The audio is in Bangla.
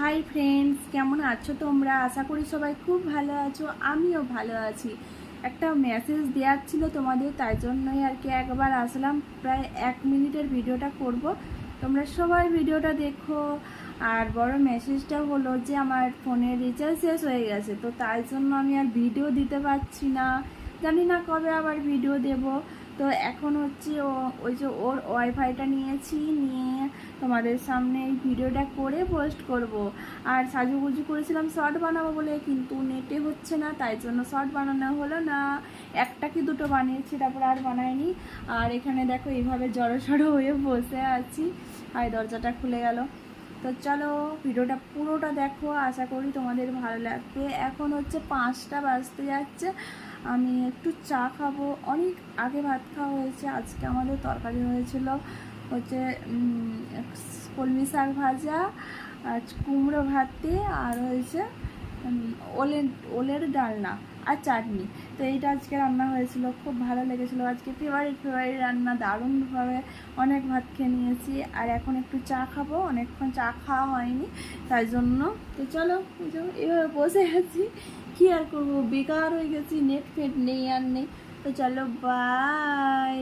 হাই ফ্রেন্ডস কেমন আছো তোমরা? আশা করি সবাই খুব ভালো আছো, আমিও ভালো আছি। একটা মেসেজ দেওয়ার ছিল তোমাদের, তাই জন্যই আর কি একবার আসলাম। প্রায় এক মিনিটের ভিডিওটা করব। তোমরা সবাই ভিডিওটা দেখো। আর বড় মেসেজটা হলো যে, আমার ফোনের রিচার্জ শেষ হয়ে গেছে, তো তাই জন্য আমি আর ভিডিও দিতে পারছি না। জানি না কবে আবার ভিডিও দেব। তো এখন হচ্ছে ও, ওই যে ওর ওয়াইফাইটা নিয়েছি, নিয়ে তোমাদের সামনে এই ভিডিওটা করে পোস্ট করব। আর সাজুগুজু করেছিলাম শর্ট বানাবো বলে, কিন্তু নেটে হচ্ছে না, তাই জন্য শর্ট বানানো হলো না। একটা কি দুটো বানিয়েছি, তারপর আর বানাইনি। আর এখানে দেখো এইভাবে জড়ো সড়ো হয়ে বসে আছি। আর দরজাটা খুলে গেল। তো চলো, ভিডিওটা পুরোটা দেখো, আশা করি তোমাদের ভালো লাগবে। এখন হচ্ছে পাঁচটা বাজতে যাচ্ছে। আমি একটু চা খাব। অনেক আগে ভাত খাওয়া হয়েছে, আজকে আমাদের তরকারি হয়েছিল হচ্ছে কলমি শাক ভাজা, আর কুমড়ো ভাতে, আর হয়েছে ওলের ওলের ডালনা আর চাটনি। তো এইটা আজকে রান্না হয়েছিল, খুব ভালো লেগেছিলো। আজকে ফেভারিট ফেভারিট রান্না, দারুণভাবে অনেক ভাত খেয়ে নিয়েছি। আর এখন একটু চা খাব, অনেকক্ষণ চা খাওয়া হয়নি, তাই জন্য। তো চলো, এই যে, এভাবে বসে আছি। কী আর করব বেকার হয়ে গেছি নেট ফেট নেই আর নেই তো চলো বাই